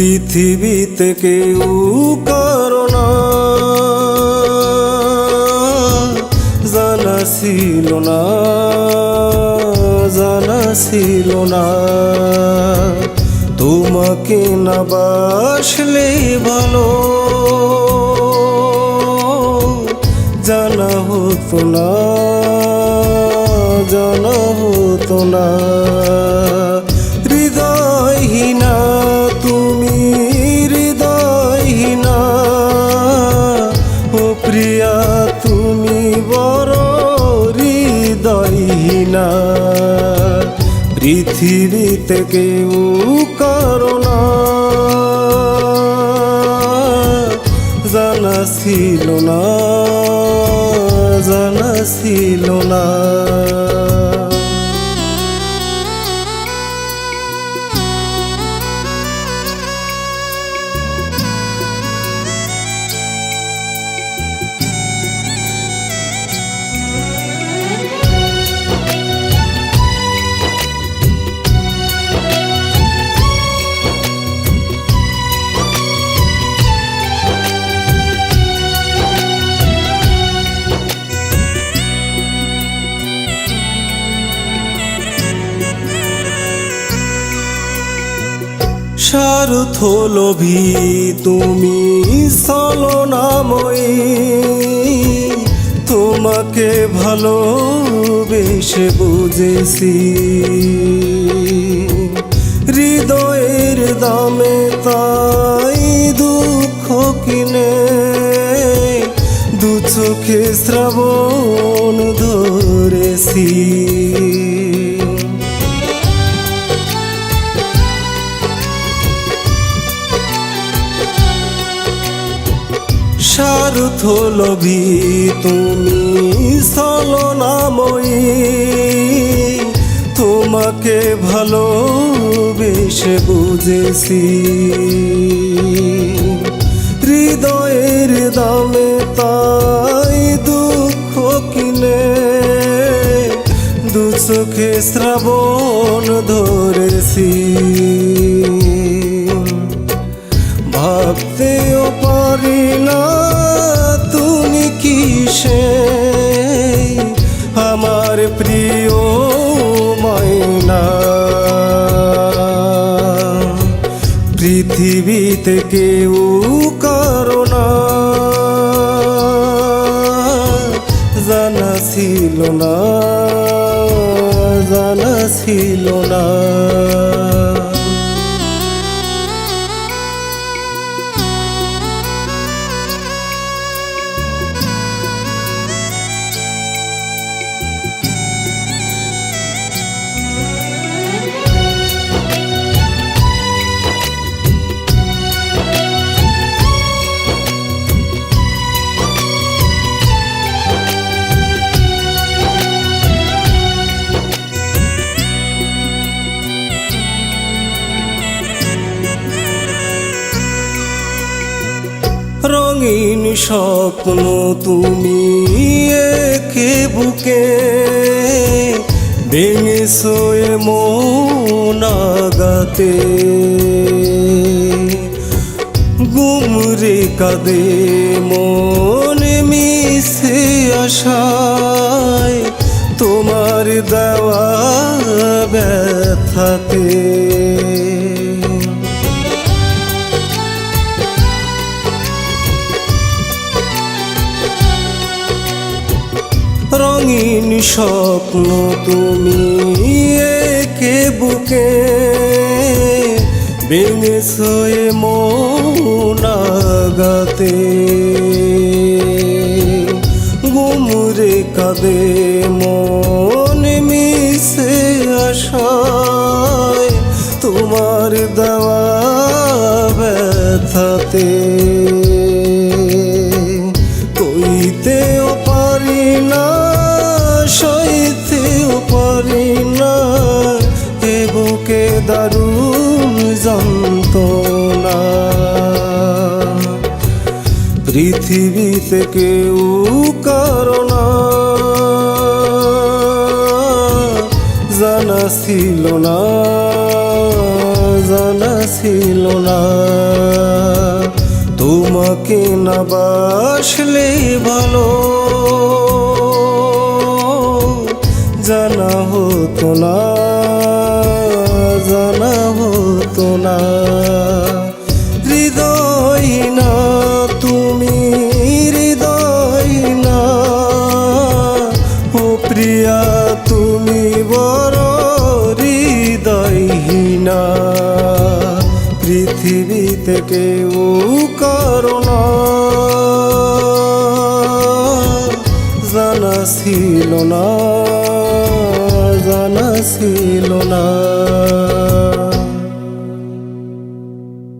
পৃথিবীতে কেউ করোনা জানা ছিল না, জানা ছিল না। তোমাকে না বাসলে ভালো। জানা হতো না, জানা হতো না। বড় হৃদয়হীনা পৃথিবীতে কেউ করোনা জানা ছিল না জানা ছিল না। স্বার্থ লোভী তুমি সলনাময়ী তোমাকে ভালোবেসে বুঝেছি। হৃদয়ের দামে তাই দুঃখ কিনে, দু চোখে শ্রাবণ ধরেছি। স্বার্থ লোভী তুমি সলনাময়ী তোমাকে ভালোবেসে বুঝেছি। হৃদয়ের দামে তাই দুঃখ কিনে দু চোখে শ্রাবণ ধরেছি। ভাবতেও প্রিয় মাইনা পৃথিবীতে কেউ রঙিন স্বপ্ন তুমি একে বুকে ভেঙে সোয়ে মোনাগাতে গুমরে কাদে মনে মিশে আশায়, তোমার দেওয়া ব্যথাতে। স্বপ্ন তুমি একে বুকে বেঙে সোয়ে মোনাগাতে গুমরে কাদে মন পৃথিবীতে কেউ করোনা জানা ছিল না, জানা ছিল না। তোমাকে না বাসলে ভালো, জানা হতো না, জানা হতো না। হৃদয় না ছিল না জানা ছিল না।